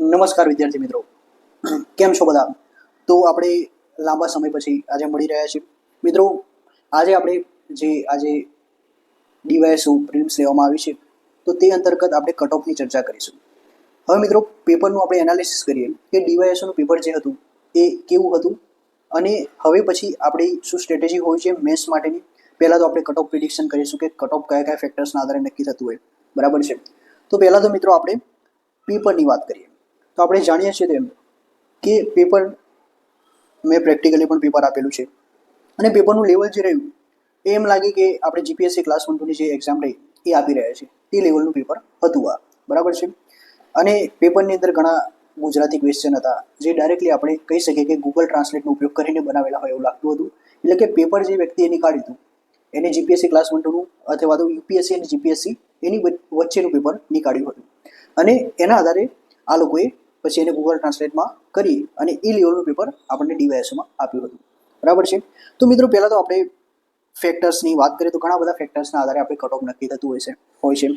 નમસ્કાર વિદ્યાર્થી મિત્રો. કેમ છો બધા? તો આપણે લાંબા સમય પછી આજે મળી રહ્યા છીએ. મિત્રો, આજે આપણે જે આજે ડીવાયએસઓ પ્રિલિમ્સ લેવામાં આવી છે, તો તે અંતર્ગત આપણે કટ ઓફની ચર્ચા કરીશું. હવે મિત્રો, પેપરનું આપણે એનાલિસિસ કરીએ કે ડીવાયએસઓનું પેપર જે હતું, એ કેવું હતું? અને હવે પછી આપણી શું સ્ટ્રેટેજી હોય છે મેથ્સ માટેની? પહેલાં તો આપણે કટ ઓફ પ્રિડિક્શન કરીશું કે કટ ઓફ કયા કયા ફેક્ટર્સના આધારે નક્કી થતું હોય. બરાબર છે? તો પહેલાં તો મિત્રો, આપણે પેપરની વાત કરીએ. તો આપણે જાણીએ છીએ તેમ કે પેપર, મેં પ્રેક્ટિકલી પણ પેપર આપેલું છે. અને પેપરનું લેવલ જે રહ્યું, એ એમ લાગે કે આપણે જીપીએસસી ક્લાસ વન ટુની જે એક્ઝામ રહી, એ આપી રહ્યા છે. તે લેવલનું પેપર હતું આ. બરાબર છે? અને પેપરની અંદર ઘણા ગુજરાતી ક્વેશ્ચન હતા, જે ડાયરેક્ટલી આપણે કહી શકીએ કે ગૂગલ ટ્રાન્સલેટનો ઉપયોગ કરીને બનાવેલા હોય એવું લાગતું હતું. એટલે કે પેપર જે વ્યક્તિએ નીકાળ્યું હતું એને જીપીએસસી ક્લાસ વન ટુનું અથવા તો યુપીએસસી અને જીપીએસસી એની વચ્ચેનું પેપર નીકાળ્યું હતું. અને એના આધારે આ લોકોએ પછી એને ગૂગલ ટ્રાન્સલેટમાં કરી અને એ લેવલનું પેપર આપણને ડીવાયએસમાં આપ્યું હતું. બરાબર છે? તો મિત્રો, પહેલાં તો આપણે ફેક્ટર્સની વાત કરીએ તો ઘણા બધા ફેક્ટર્સના આધારે આપણે કટ ઓફ નક્કી થતું હોય છે હોય છે.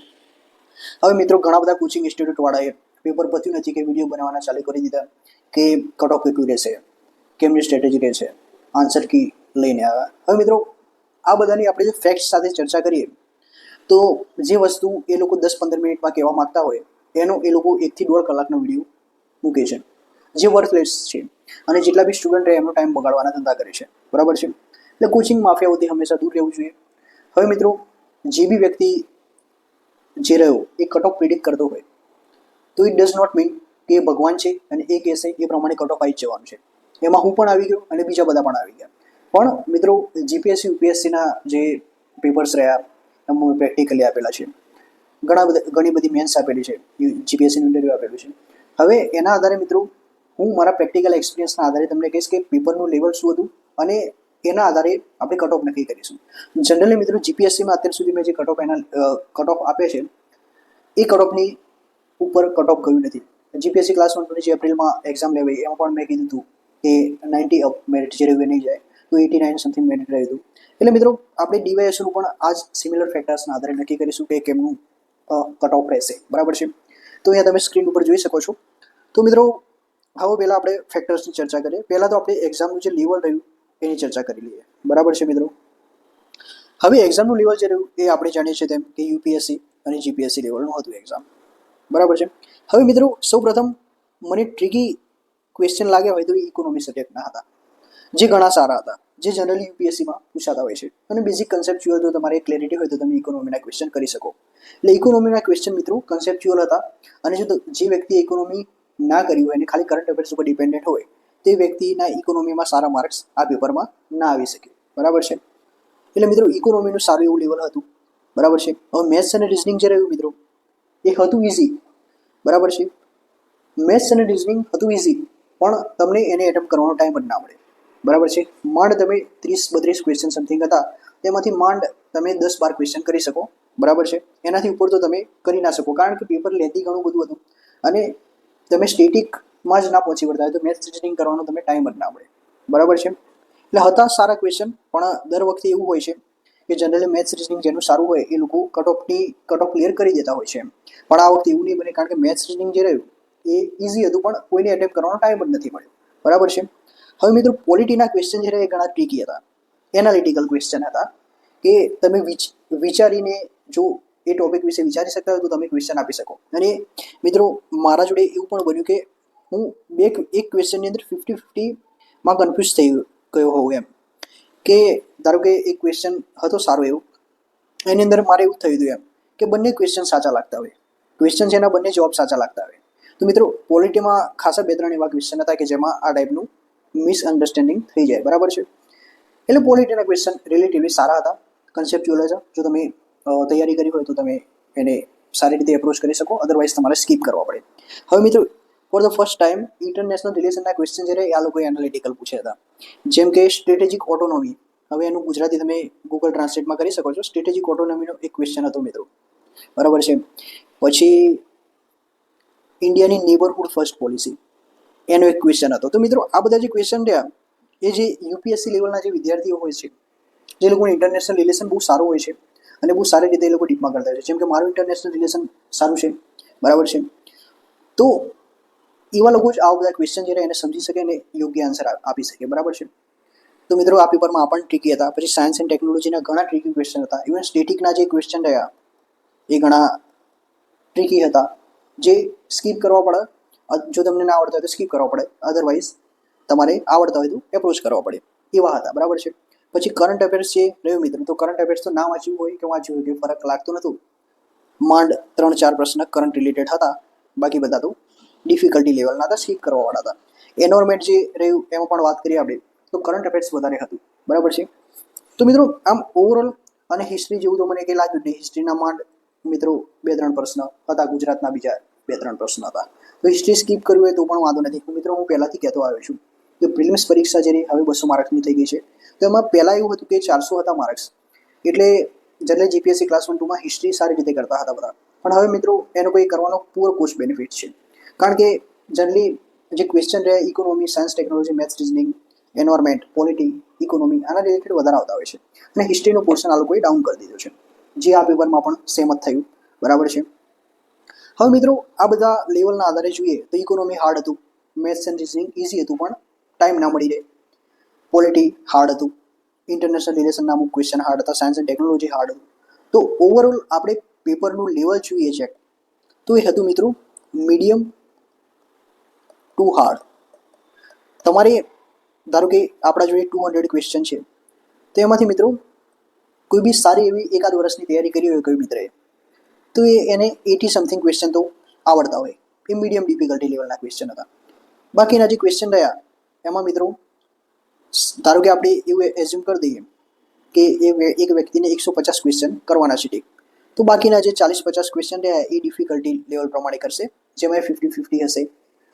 હવે મિત્રો, ઘણા બધા કોચિંગ ઇન્સ્ટિટ્યૂટવાળાએ પેપર પત્યું નથી કે વીડિયો બનાવવાના ચાલુ કરી દીધા કે કટ ઓફ કેટલું રહેશે કેમની સ્ટ્રેટેજી રહેશે આન્સર કી લઈને આવ્યા. હવે મિત્રો, આ બધાની આપણે જે ફેક્ટ્સ સાથે ચર્ચા કરીએ, તો જે વસ્તુ એ લોકો દસ પંદર મિનિટમાં કહેવા માગતા હોય, એનો એ લોકો એકથી દોઢ કલાકનો વીડિયો મૂકે છે. જે વર્થલેસ છે. અને જેટલા બી સ્ટુડન્ટ રહે, એમનો ટાઈમ બગાડવાના ધંધા કરે છે. બરાબર છે? એટલે કોચિંગ માફિયાઓથી હંમેશા દૂર રહેવું જોઈએ. હવે મિત્રો, જે બી વ્યક્તિ જે રહ્યો, એ કટ ઓફ પ્રિડિક્ટ કરતો હોય, તો ઇટ ડઝ નોટ મીન કે એ ભગવાન છે અને એ કહેશે, એ પ્રમાણે કટ ઓફ આવી જવાનું છે. એમાં હું પણ આવી ગયો અને બીજા બધા પણ આવી ગયા. પણ મિત્રો જીપીએસસી યુપીએસસીના જે પેપર્સ રહ્યા, એમાં પ્રેક્ટિકલી આપેલા છે. ઘણા બધા, ઘણી બધી મેન્સ આપેલી છે. જીપીએસસીનું ઇન્ટરવ્યૂ આપેલું છે. હવે એના આધારે મિત્રો, હું મારા પ્રેક્ટિકલ એક્સપિરિયન્સના આધારે તમને કહીશ કે પેપરનું લેવલ શું હતું અને એના આધારે આપણે કટ ઓફ નક્કી કરીશું. જનરલી મિત્રો જીપીએસસીમાં અત્યાર સુધી મેં જે કટ ઓફ એના કટ ઓફ આપે છે, એ કટ ઓફની ઉપર કટ ઓફ ગયું નથી. જીપીએસસી ક્લાસ વન જે એપ્રિલમાં એક્ઝામ લેવાઈ એમાં પણ મેં કીધું હતું કે નાઇન્ટી અપ મેરિટ જે રહ્યું નહીં જાય, તો એટી નાઇન સમથિંગ મેરિટ રહ્યું હતું. એટલે મિત્રો, આપણે ડીવાયએસનું પણ આ જ સિમિલર ફેક્ટર્સના આધારે નક્કી કરીશું કે કેમનું કટ ઓફ રહેશે. બરાબર છે? તો અહીંયા તમે સ્ક્રીન ઉપર જોઈ શકો છો. તો મિત્રો, આવો પહેલાં આપણે ફેક્ટર્સની ચર્ચા કરીએ. પહેલાં તો આપણે એક્ઝામનું જે લેવલ રહ્યું, એની ચર્ચા કરી લઈએ. બરાબર છે મિત્રો? હવે એક્ઝામનું લેવલ જે રહ્યું, એ આપણે જાણીએ છીએ તેમ કે યુપીએસસી અને જીપીએસસી લેવલનું હતું એક્ઝામ બરાબર છે? હવે મિત્રો, સૌપ્રથમ મને ટ્રીકી ક્વેશ્ચન લાગ્યા હોય તો એ ઇકોનોમી સબ્જેક્ટના હતા. જે ઘણા સારા હતા. જે જનરલી યુપીએસસીમાં પૂછાતા હોય છે. અને બેઝિક કન્સેપ્ચ્યુઅલ તો તમારે ક્લેરિટી હોય તો તમે ઇકોનોમીના ક્વેશ્ચન કરી શકો. એટલે ઇકોનોમીના ક્વેશ્ચન મિત્રો કન્સેપ્ચ્યુઅલ હતા. અને જો જે વ્યક્તિ ઇકોનોમી ના કર્યું હોય અને ખાલી કરંટ અફેર્સ ઉપર ડિપેન્ડન્ટ હોય, તે વ્યક્તિના ઇકોનોમીમાં સારા માર્ક્સ આ પેપરમાં ના આવી શકે. બરાબર છે? એટલે મિત્રો ઇકોનોમીનું સારું એવું લેવલ હતું. બરાબર છે? હવે મેથ્સ અને રિઝનિંગ જે રહ્યું મિત્રો, એ હતું ઇઝી બરાબર છે? મેથ્સ અને રિઝનિંગ હતું ઇઝી પણ તમને એને એટેમ્પ કરવાનો ટાઈમ જ ના મળે. બરાબર છે? માંડ તમે ત્રીસ બત્રીસ ક્વેશ્ચન સમથિંગ હતા, તેમાંથી માંડ તમે દસ બાર ક્વેશ્ચન કરી શકો. બરાબર છે? એનાથી ઉપર તો તમે કરી ના શકો, કારણ કે પેપર લેતી ઘણું બધું હતું. અને તમે સ્ટેટિકમાં જ ના પહોંચી વળતા હોય તો મેથ્સ રિઝનિંગ કરવાનો તમે ટાઈમ જ ના મળે. બરાબર છે? એટલે હતા સારા ક્વેશ્ચન પણ દર વખતે એવું હોય છે કે જનરલી મેથ્સ રિઝનિંગ જેનું સારું હોય એ લોકો કટ ઓફની કટ ઓફ ક્લિયર કરી દેતા હોય છે પણ આ વખતે એવું નહીં બને, કારણ કે મેથ્સ રિઝનિંગ જે રહ્યું એ ઇઝી હતું, પણ કોઈને એટેમ્પ કરવાનો ટાઈમ જ નથી મળ્યો. બરાબર છે? હવે મિત્રો પોલિટીના ક્વેશ્ચન જે રહ્યા એ ઘણા ટ્રીકી હતા. એનાલિટિકલ ક્વેશ્ચન હતા. કે તમે વિચારીને જો એ ટોપિક વિશે વિચારી શકતા હોય તો તમે ક્વેશ્ચન આપી શકો. અને મિત્રો, મારા જોડે એવું પણ બન્યું કે હું બે એક ક્વેશ્ચનની અંદર ફિફ્ટી ફિફ્ટીમાં કન્ફ્યુઝ થઈ ગયો હોઉં એમ. કે ધારો કે એક ક્વેશ્ચન હતો સારો એવો, એની અંદર મારે એવું થયું હતું એમ કે બંને ક્વેશ્ચન સાચા લાગતા હોય. ક્વેશ્ચન છે એના બંને જવાબ સાચા લાગતા હોય. તો મિત્રો પોલિટીમાં ખાસા બે ત્રણ એવા ક્વેશ્ચન હતા કે જેમાં આ ટાઈપનું મિસઅન્ડરસ્ટેન્ડિંગ થઈ જાય. બરાબર છે? એટલે પોલિટીના ક્વેશ્ચન રિલેટિવલી સારા હતા. કન્સેપ્ચ્યુઅલ જો તમે તૈયારી કરી હોય તો તમે એને સારી રીતે એપ્રોચ કરી શકો. અદરવાઇઝ તમારે સ્કીપ કરવા પડે. હવે મિત્રો for the first time international રિલેશનના question જ્યારે આ લોકોએ એનાલિટિકલ પૂછ્યા હતા. જેમ કે સ્ટ્રેટેજિક ઓટોનોમી હવે એનું ગુજરાતી તમે ગૂગલ ટ્રાન્સલેટમાં કરી શકો છો. સ્ટ્રેટેજિક ઓટોનોમીનો એક ક્વેશ્ચન હતો મિત્રો. બરાબર છે? પછી ઇન્ડિયાની નેબરહુડ ફર્સ્ટ પોલિસી એનો એક ક્વેશ્ચન હતો. તો મિત્રો, આ બધા જે ક્વેશ્ચન રહ્યા, એ જે યુપીએસસી લેવલના જે વિદ્યાર્થીઓ હોય છે, જે લોકો ઇન્ટરનેશનલ રિલેશન બહુ સારું હોય છે અને બહુ સારી રીતે એ લોકો ડીપમાં કરતા હોય છે. જેમ કે મારું ઇન્ટરનેશનલ રિલેશન સારું છે, બરાબર છે. તો એવા લોકો જ આવા બધા ક્વેશ્ચન જે રહે એને સમજી શકે અને યોગ્ય આન્સર આપી શકે, બરાબર છે. તો મિત્રો, આ પેપરમાં આ પણ ટ્રીકી હતા. પછી સાયન્સ એન્ડ ટેકનોલોજીના ઘણા ટ્રીકી ક્વેશ્ચન હતા. ઇવન સ્ટેટિકના જે ક્વેશ્ચન રહ્યા, એ ઘણા ટ્રીકી હતા. જે સ્કીપ કરવા પડે. જો તમને ના આવડતા હોય તો સ્કીપ કરવા પડે. અધરવાઇઝ તમારે આવડતા હોય તો એપ્રોચ કરવા પડે. એવા હતા, બરાબર છે. પછી કરંટ અફેર્સ છે. રહ્યું મિત્રો? તો કરંટ અફેર્સ તો ના વાંચ્યું હોય કે વાંચ્યું હોય કે ફરક લાગતો નહોતું માંડ ત્રણ ચાર પ્રશ્ન કરંટ રિલેટેડ હતા. બાકી બધા તો ડિફિકલ્ટી લેવલના હતા સ્કીપ કરવાવાળા હતા. એનવાયરમેન્ટ જે રહ્યું એમાં પણ વાત કરીએ આપણે, તો કરંટ અફેર્સ વધારે હતું. બરાબર છે? તો મિત્રો, આમ ઓવરઓલ અને હિસ્ટ્રી જેવું તો મને કંઈ લાગ્યું નહીં. હિસ્ટ્રીના માંડ મિત્રો બે ત્રણ પ્રશ્ન હતા, ગુજરાતના બીજા બે ત્રણ પ્રશ્ન હતા. તો હિસ્ટ્રી સ્કીપ કરવી હોય તો પણ વાંધો નથી. મિત્રો, હું પહેલાંથી કહેતો આવ્યો છું. કે પ્રિલિમ્સ પરીક્ષા જે હવે બસો માર્ક્સની થઈ ગઈ છે. તો એમાં પહેલાં એવું હતું કે ચારસો હતા માર્ક્સ. એટલે જનરલ જીપીએસસી ક્લાસ વન ટુમાં હિસ્ટ્રી સારી રીતે કરતા હતા બધા. પણ હવે મિત્રો એનો કોઈ કરવાનો પૂરો કોર્સ બેનિફિટ છે. કારણ કે જનરલી જે ક્વેશ્ચન રહે economy science technology maths reasoning environment polity economy આના રિલેટેડ વધારે આવતા હોય છે. અને હિસ્ટ્રીનો પોર્શન આ લોકોએ ડાઉન કરી દીધો છે. જે આ પેપરમાં પણ સેમ જ થયું. બરાબર છે? હવે મિત્રો આ બધા લેવલના આધારે જોઈએ તો ઇકોનોમી હાર્ડ હતું. મેથ્સ એન્ડ રિઝનિંગ ઇઝી હતું પણ ટાઈમ ના મળી રહે. પોલિટી હાર્ડ હતું. ઇન્ટરનેશનલ રિલેશનના અમુક ક્વેશ્ચન હાર્ડ હતા. સાયન્સ એન્ડ ટેકનોલોજી હાર્ડ હતું. તો ઓવરઓલ આપણે પેપરનું લેવલ જોઈએ છે. તો એ હતું મિત્રો મીડિયમ ટુ હાર્ડ તમારે, ધારો કે આપણા જોડે ટુ હંડ્રેડ ક્વેશ્ચન છે. તો એમાંથી મિત્રો, કોઈ બી સારી એવી એકાદ વર્ષની તૈયારી કરી હોય કોઈ મિત્રએ, તો એ એને એટી સમથિંગ ક્વેશ્ચન તો આવડતા હોય. એ મીડિયમ ડિફિકલ્ટી લેવલના ક્વેશ્ચન હતા. બાકીના જે ક્વેશ્ચન રહ્યા એમાં મિત્રો, ધારો કે આપણે એવું એઝ્યુમ કરી દઈએ કે એ એક વ્યક્તિને એકસો પચાસ ક્વેશ્ચન કરવાના છે ઠીક તો બાકીના જે ચાલીસ પચાસ ક્વેશ્ચન રહ્યા એ ડિફિકલ્ટી લેવલ પ્રમાણે કરશે, જેમાં ફિફ્ટી ફિફ્ટી હશે.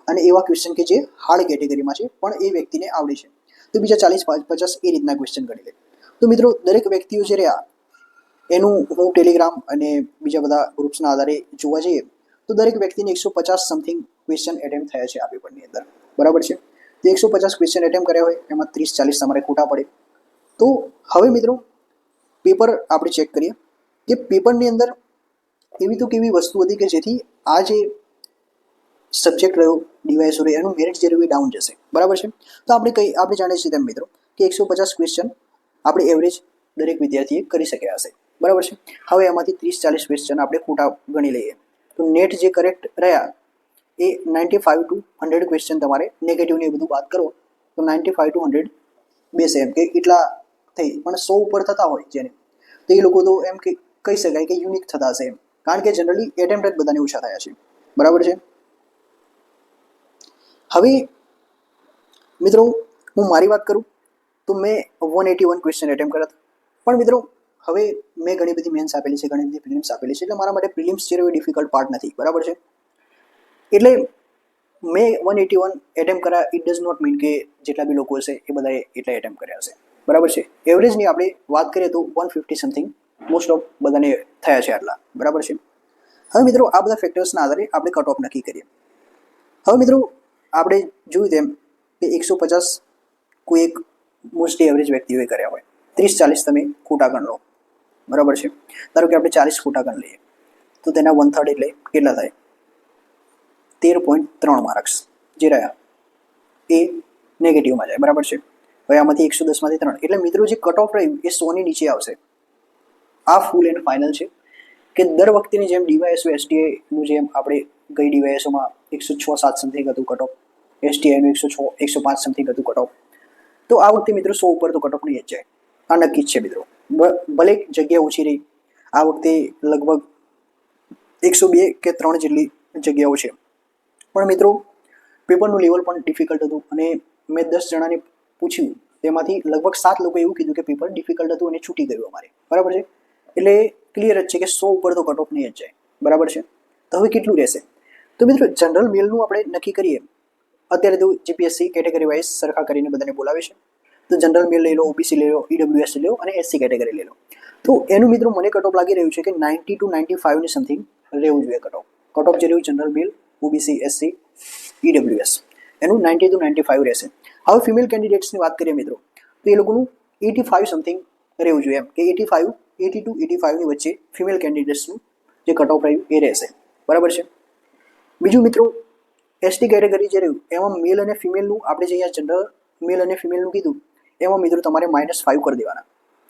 અને એવા ક્વેશ્ચન કે જે હાર્ડ કેટેગરીમાં છે, પણ એ વ્યક્તિને આવડે છે. તો બીજા ચાલીસ પચાસ એ રીતના ક્વેશ્ચન ગણી લે. તો મિત્રો, દરેક વ્યક્તિઓ જે રહ્યા, એનું હું ટેલિગ્રામ અને બીજા બધા ગ્રુપ્સના આધારે જોવા જઈએ, તો દરેક વ્યક્તિને એકસો પચાસ સમથિંગ ક્વેશ્ચન એટેમ્પ થયા છે આ પેપરની અંદર. બરાબર છે? તો એકસો પચાસ ક્વેશ્ચન એટેમ્પ કર્યા હોય, એમાં ત્રીસ, ચાલીસ તમારે ખોટા પડે. તો હવે મિત્રો પેપર આપણે ચેક કરીએ કે પેપરની અંદર એવી તો કેવી વસ્તુ હતી કે જેથી આ જે સબ્જેક્ટ રહ્યો ડિવાઇસ રહ્યો, એનું મેરિટ જે રહ્યું એ ડાઉન જશે. બરાબર છે? તો આપણે કઈ, આપણે જાણીએ છીએ તેમ મિત્રો, કે એકસો પચાસ ક્વેશ્ચન આપણે એવરેજ દરેક વિદ્યાર્થીએ કરી શક્યા હશે. બરાબર છે? હવે એમાંથી ત્રીસ, ચાલીસ ક્વેશ્ચન આપણે ખોટા ગણી લઈએ. તો નેટ જે કરેક્ટ રહ્યા એ ninety five to hundred question તમારે નેગેટિવની એ બધું વાત કરો, તો નાઇન્ટી ફાઇવ ટુ હંડ્રેડ બેસે એમ કે એટલા થઈ. પણ સો ઉપર થતા હોય જેને. તો એ લોકો તો એમ કે, કહી શકાય કે યુનિક થતા હશે એમ. કારણ કે જનરલી એટેમ્પ્ટ જ બધાને ઓછા થયા છે. બરાબર છે? હવે, મિત્રો, હું મારી વાત કરું, તો મેં one eighty one question attempt કર્યા હતા. પણ મિત્રો, હવે મેં ઘણી બધી મેન્સ આપેલી છે, ઘણી બધી પ્રિલિમ્સ આપેલી છે, એટલે મારા માટે પ્રિલિમ્સ જે ડિફિકલ્ટ પાર્ટ નથી. બરાબર છે? એટલે મેં વન એટી વન એટેમ્પ કર્યા. ઇટ ડઝ નોટ મીન કે જેટલા બી લોકો હશે એ બધાએ એટલા એટેમ્પ કર્યા હશે. બરાબર છે? એવરેજની આપણે વાત કરીએ તો one fifty something most of બધાને થયા છે આટલા. બરાબર છે? હવે મિત્રો આ બધા ફેક્ટર્સના આધારે આપણે કટ ઓફ નક્કી કરીએ. હવે મિત્રો આપણે જોયું તેમ કે એકસો પચાસ કોઈ એક મોસ્ટલી એવરેજ વ્યક્તિઓએ કર્યા હોય. ત્રીસ ચાલીસ તમે ખોટા ગણ લો. બરાબર છે? ધારો કે આપણે ચાલીસ ખોટા ગણ લઈએ. તો તેના વન થર્ડ એટલે કેટલા થાય? તેર પોઈન્ટ ત્રણ માર્ક્સ જે રહ્યા, એ નેગેટિવમાં જાય, બરાબર છે? હવે આમાંથી એકસો દસમાંથી ત્રણ. એટલે મિત્રો, જે કટ ઓફ રહ્યું એ સોની નીચે આવશે. આ ફૂલ એન્ડ ફાઇનલ છે કે દર વખતેની જેમ ડીવાયએસઓ એસટીઆઈનું જેમ આપણે ગઈ ડીવાયએસઓમાં એકસો છ સાત સમથિંગ હતું કટ ઓફ એસટીઆઈનું એકસો છ, એકસો પાંચ સમથિંગ હતું કટ ઓફ તો આ વખતે મિત્રો સો ઉપર તો કટ ઓફ નહીં જ જાય. આ નક્કી જ છે મિત્રો. ભલે જગ્યા ઓછી રહી, આ વખતે લગભગ એકસો બે કે ત્રણ જેટલી જગ્યાઓ છે. પણ મિત્રો પેપરનું લેવલ પણ ડિફિકલ્ટ હતું અને મેં દસ જણાને પૂછ્યું, તેમાંથી લગભગ સાત લોકોએ એવું કીધું કે પેપર ડિફિકલ્ટ હતું અને છૂટી ગયું અમારે. બરાબર છે? એટલે ક્લિયર જ છે કે સો ઉપર તો કટ ઓફ નહીં જ જાય. બરાબર છે? તો હવે કેટલું રહેશે? તો મિત્રો જનરલ મેલનું આપણે નક્કી કરીએ. અત્યારે તો જીપીએસસી કેટેગરી વાઇઝ સરખા કરીને બધાને બોલાવે છે. તો જનરલ મેલ લઈ લો ઓબીસી લઈ લો ઈડબ્લ્યુએસ લઈ લો અને એસસી કેટેગરી લઈ લો. તો એનું મિત્રો મને કટ ઓફ લાગી રહ્યું છે કે નાઇન્ટી ટુ નાઇન્ટી ફાઇવની સમથિંગ રહેવું જોઈએ કટ ઓફ કટ ઓફ જે રહ્યું general male OBC SC EWS એનું નાઇન્ટી ટુ નાઇન્ટી ફાઇવ રહેશે. હવે ફિમેલ કેન્ડિડેટ્સની વાત કરીએ મિત્રો, તો એ લોકોનું એટી ફાઇવ સમથિંગ રહેવું જોઈએ એમ. કે eighty five eighty two eighty ફાઇવની વચ્ચે ફિમેલ કેન્ડિડેટ્સનું જે કટ ઓફ રહ્યું એ રહેશે. બરાબર છે? બીજું મિત્રો એસટી કેટેગરી જે રહ્યું, એમાં મેલ અને ફિમેલનું આપણે જે અહીંયા જનરલ મેલ અને ફિમેલનું કીધું, એમાં મિત્રો તમારે માઇનસ ફાઇવ કરી દેવાના.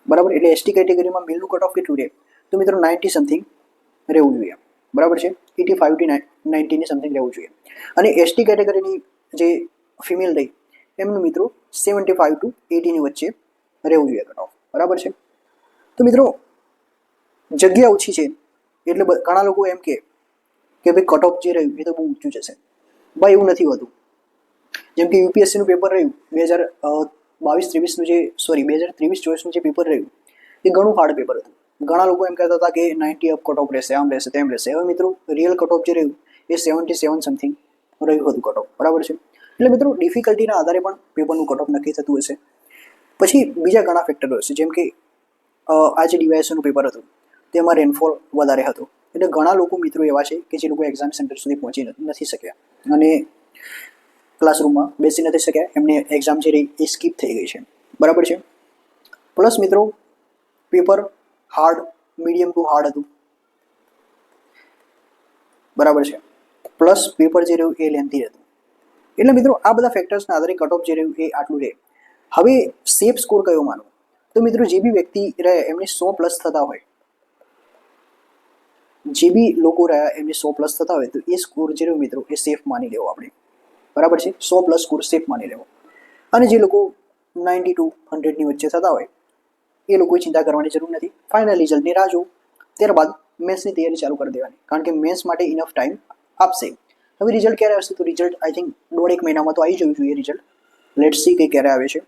બરાબર? એટલે એસટી કેટેગરીમાં મેલનું કટ ઓફ કેટલું રહે? તો મિત્રો નાઇન્ટી સમથિંગ રહેવું જોઈએ બરાબર છે? એટી ફાઇવ ટી નાઇન્ટીની સમથિંગ રહેવું જોઈએ. અને એસટી કેટેગરીની જે ફિમેલ રહી, એમનું મિત્રો સેવન્ટી ફાઇવ ટુ એટીની વચ્ચે રહેવું જોઈએ કટ ઓફ બરાબર છે? તો મિત્રો, જગ્યા ઓછી છે, એટલે ઘણા લોકો એમ કે કે ભાઈ કટ ઓફ જે રહ્યું, એ તો બહુ ઊંચું જશે. ભાઈ એવું નથી હોતું. જેમ કે યુપીએસસીનું પેપર રહ્યું, બે હજાર બાવીસ ત્રેવીસનું જે સોરી બે હજાર ત્રેવીસ ચોવીસનું જે પેપર રહ્યું, એ ઘણું હાર્ડ પેપર હતું. ઘણા લોકો એમ કહેતા હતા કે નાઇન્ટી અપ કટ ઓફ રહેશે, આમ રહેશે, તેમ રહેશે. હવે મિત્રો રિયલ કટ ઓફ જે રહ્યું, એ સેવન્ટી સેવન સમથિંગ રહ્યું હતું કટ ઓફ બરાબર છે? એટલે મિત્રો ડિફિકલ્ટીના આધારે પણ પેપરનું કટ ઓફ નક્કી થતું હશે. પછી બીજા ઘણા ફેક્ટરો હશે જેમ કે આ જે ડીવાયએસનું પેપર હતું, તેમાં રેનફોલ વધારે હતો. એટલે ઘણા લોકો મિત્રો એવા છે કે જે લોકો એક્ઝામ સેન્ટર સુધી પહોંચી નથી શક્યા. અને ક્લાસરૂમમાં બેસી નથી શક્યા, એમને એક્ઝામ જે રહી, એ સ્કીપ થઈ ગઈ છે. બરાબર છે? પ્લસ મિત્રો paper hard, medium to hard હતું. બરાબર છે. પ્લસ પેપર જે રહ્યું એ લેન્થી હતું. એટલે મિત્રો, આ બધા ફેક્ટર્સના આધારે કટ ઓફ જે રહ્યું એ આટલું રહે. હવે સેફ સ્કોર કયો માનો તો મિત્રો, જે બી વ્યક્તિ રહે, એમને સો પ્લસ થતા હોય. જે બી લોકો રહ્યા, એમને સો પ્લસ થતા હોય, તો એ સ્કોર જે રહ્યો મિત્રો, એ સેફ માની લેવો આપણે. બરાબર છે? સો પ્લસ સ્કોર સેફ માની લેવો. અને જે લોકો નાઇન્ટી ટુ હંડ્રેડની વચ્ચે થતા હોય એ લોકોએ ચિંતા કરવાની જરૂર નથી. ફાઇનલ રિઝલ્ટની રાહ જોવું ત્યારબાદ મેથ્સની તૈયારી ચાલુ કરી દેવાની. કારણ કે મેથ્સ માટે ઇનફ ટાઈમ આપશે. હવે રિઝલ્ટ ક્યારે આવશે? તો રિઝલ્ટ આઈ થિંક દોઢ એક મહિનામાં તો આવી જવું જોઈએ રિઝલ્ટ લેટ સી કે ક્યારે આવે છે.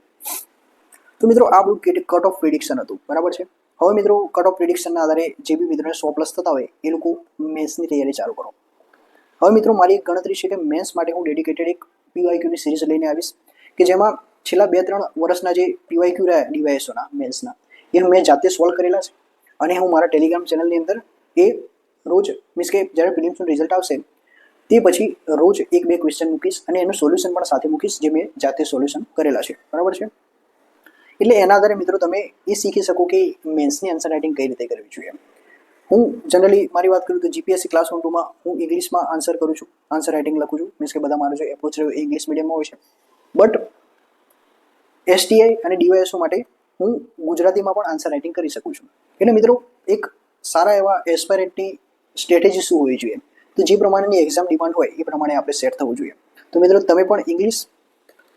તો મિત્રો, આ બધું કટ ઓફ પ્રિડિક્શન હતું. બરાબર છે? હવે મિત્રો કટ ઓફ પ્રિડિક્શનના આધારે જે બી મિત્રોને સો પ્લસ થતા હોય, એ લોકો મેથ્સની તૈયારી ચાલુ કરો. હવે મિત્રો, મારી એક ગણતરી છે કે મેન્સ માટે હું ડેડિકેટેડ એક પીવાયક્યુની સિરીઝ લઈને આવીશ, કે જેમાં છેલ્લા બે ત્રણ વર્ષના જે પીવાયક્યુ રહ્યા ડીવાયએસઓના મેન્સના એ મેં જાતે સોલ્વ કરેલા છે. અને હું મારા ટેલિગ્રામ ચેનલની અંદર એ રોજ મીન્સ કે જ્યારે પ્રિલિમ્સનું રિઝલ્ટ આવશે, તે પછી રોજ એક બે ક્વેશ્ચન મૂકીશ અને એનું સોલ્યુશન પણ સાથે મૂકીશ જે મેં જાતે સોલ્યુશન કરેલા છે. બરાબર છે? એટલે એના આધારે મિત્રો તમે એ શીખી શકો કે મેન્સની આન્સર રાઇટિંગ કઈ રીતે કરવી જોઈએ. હું જનરલી મારી વાત કરું તો જીપીએસસી ક્લાસ વન ટુમાં હું ઇંગ્લિશમાં આન્સર કરું છું આન્સર રાઇટિંગ લખું છું. મીન્સ કે બધા મારો જે એપ્રોચ રહ્યો ઇંગ્લિશ મીડિયમમાં હોય છે. બટ એસટીઆઈ અને ડીવાયએસઓ માટે હું ગુજરાતીમાં પણ આન્સર રાઇટિંગ કરી શકું છું. એટલે મિત્રો, એક સારા એવા એસ્પાયરેટની સ્ટ્રેટેજી શું હોવી જોઈએ? તો જે પ્રમાણેની એક્ઝામ ડિમાન્ડ હોય, એ પ્રમાણે આપણે સેટ થવું જોઈએ. તો મિત્રો, તમે પણ ઇંગ્લિશ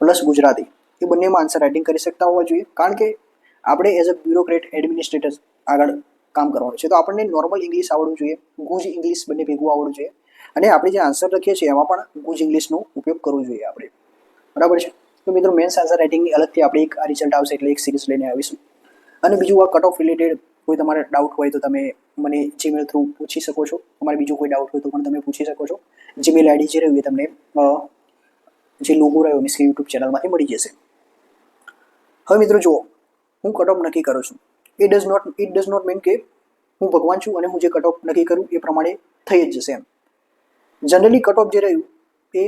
પ્લસ ગુજરાતી, એ બંનેમાં આન્સર રાઇટિંગ કરી શકતા હોવા જોઈએ. કારણ કે આપણે એઝ અ બ્યુરોક્રેટ એડમિનિસ્ટ્રેટર આગળ કામ કરવાનું છે. તો આપણને નોર્મલ ઇંગ્લિશ આવડવું જોઈએ, ગુજ ઇંગ્લિશ બંને ભેગું આવડવું જોઈએ. અને આપણે જે આન્સર લખીએ છીએ, એમાં પણ ગુજ ઇંગ્લિશનો ઉપયોગ કરવો જોઈએ આપણે. બરાબર છે? તો મિત્રો મેન્સ આન્સર રાઇટિંગની અલગથી આપણે એક આ રિઝલ્ટ આવશે એટલે એક સિરીઝ લઈને આવીશું. અને બીજું આ કટ ઓફ રિલેટેડ કોઈ તમારે ડાઉટ હોય તો તમે મને જીમેલ થ્રુ પૂછી શકો છો. તમારે બીજું કોઈ ડાઉટ હોય તો પણ તમે પૂછી શકો છો. જીમેલ આઈડી જે રહ્યું એ તમને જે લોગો રહ્યો મીન્સ કે યુટ્યુબ ચેનલમાંથી મળી જશે. હવે મિત્રો જુઓ, હું કટ ઓફ નક્કી કરું છું. It does not it does not mean કે હું ભગવાન છું અને હું જે કટ ઓફ નક્કી કરું એ પ્રમાણે થઈ જ જશે એમ. જનરલી કટ ઓફ જે રહ્યું એ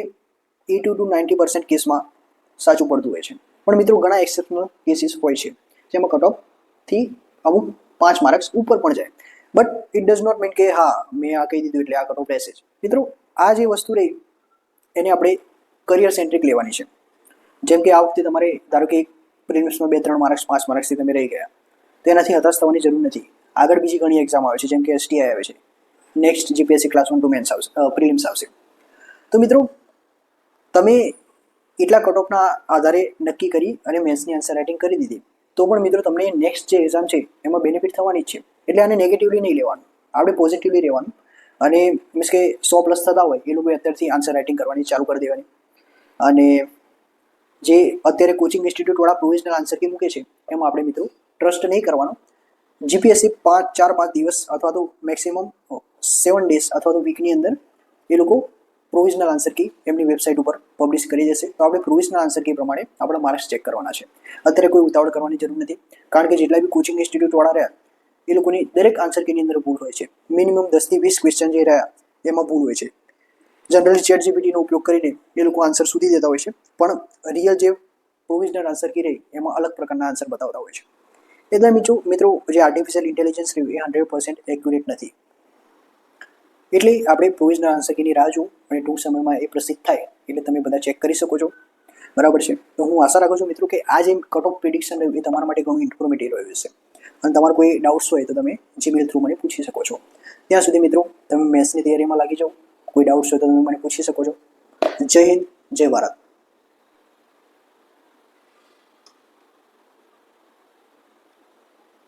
એટી ટુ નાઇન્ટી પર્સન્ટ કેસમાં સાચું પડતું હોય છે. પણ મિત્રો, ઘણા એક્સેપ્શનલ કેસીસ હોય છે, જેમાં કટ ઓફથી અમુક પાંચ માર્ક્સ ઉપર પણ જાય. But it does not mean કે, હા, મેં આ કહી દીધું એટલે આ કટ ઓફ રહેશે જ. મિત્રો, આ જે વસ્તુ રહી, એને આપણે કરિયર સેન્ટ્રિક લેવાની છે. જેમ કે આ વખતે તમારે, ધારો કે પ્રિલિમ્સમાં બે ત્રણ માર્ક્સ પાંચ માર્ક્સથી તમે રહી ગયા, તેનાથી હતાશ થવાની જરૂર નથી. આગળ બીજી ઘણી એક્ઝામ આવે છે, જેમ કે એસટીઆઈ આવે છે. Next GPSC class one two mains આવશે પ્રિલિમ્સ આવશે. તો મિત્રો, તમે એટલા કટઓફના આધારે નક્કી કરી અને મેન્સની આન્સર રાઇટિંગ કરી દીધી. તો પણ મિત્રો તમને નેક્સ્ટ જે એક્ઝામ છે, એમાં બેનિફિટ થવાની જ છે. એટલે આને નેગેટિવલી નહીં લેવાનું. આપણે પોઝિટિવલી રહેવાનું. અને મીન્સ કે સો પ્લસ થતા હોય, એ લોકોએ અત્યારથી આન્સર રાઇટિંગ કરવાની ચાલુ કરી દેવાની. અને જે અત્યારે કોચિંગ ઇન્સ્ટિટ્યૂટવાળા પ્રોવિઝનલ આન્સર કી મૂકે છે, એમાં આપણે મિત્રો ટ્રસ્ટ નહીં કરવાનો. જીપીએસસી પાંચ, ચાર, પાંચ દિવસ અથવા તો મેક્સિમમ સેવન ડેઝ અથવા તો વીકની અંદર એ લોકો પ્રોવિઝનલ આન્સર કી એમની વેબસાઇટ ઉપર પબ્લિશ કરી દેશે. તો આપણે પ્રોવિઝનલ આન્સર કી પ્રમાણે આપણા માર્ક્સ ચેક કરવાના છે. અત્યારે કોઈ ઉતાવળ કરવાની જરૂર નથી. કારણ કે જેટલા બી કોચિંગ ઇન્સ્ટિટ્યૂટવાળા રહ્યા, એ લોકોની દરેક આન્સર કીની અંદર ભૂલ હોય છે. મિનિમમ દસથી વીસ ક્વેશ્ચન જે રહ્યા, એમાં ભૂલ હોય છે. જનરલી ચેટ જીપીટીનો ઉપયોગ કરીને એ લોકો આન્સર સુધી દેતા હોય છે. પણ રિયલ જે પ્રોવિઝનલ આન્સર કી રહી, એમાં અલગ પ્રકારના આન્સર બતાવતા હોય છે. એટલે મિત્રો મિત્રો, જે આર્ટિફિશિયલ ઇન્ટેલિજન્સ રહ્યું, એ હંડ્રેડ પર્સન્ટ એક્યુરેટ નથી. એટલે આપણે પ્રોવિઝનલ આન્સર કીની રાહ જોઉં અને ટૂંક સમયમાં એ પ્રસિદ્ધ થાય એટલે તમે બધા ચેક કરી શકો છો. બરાબર છે? તો હું આશા રાખું છું મિત્રો કે આ જે કટ ઓફ પ્રિડિક્શન એ તમારા માટે ઘણું ઇન્ફોર્મેટિવ રહ્યું છે અને તમારો કોઈ ડાઉટ્સ હોય તો તમે જીમેલ થ્રુ મને પૂછી શકો છો. ત્યાં સુધી મિત્રો, તમે મેથ્સની તૈયારીમાં લાગી જાઓ. કોઈ ડાઉટ્સ હોય તો તમે મને પૂછી શકો છો. જય હિન્દ, જય ભારત.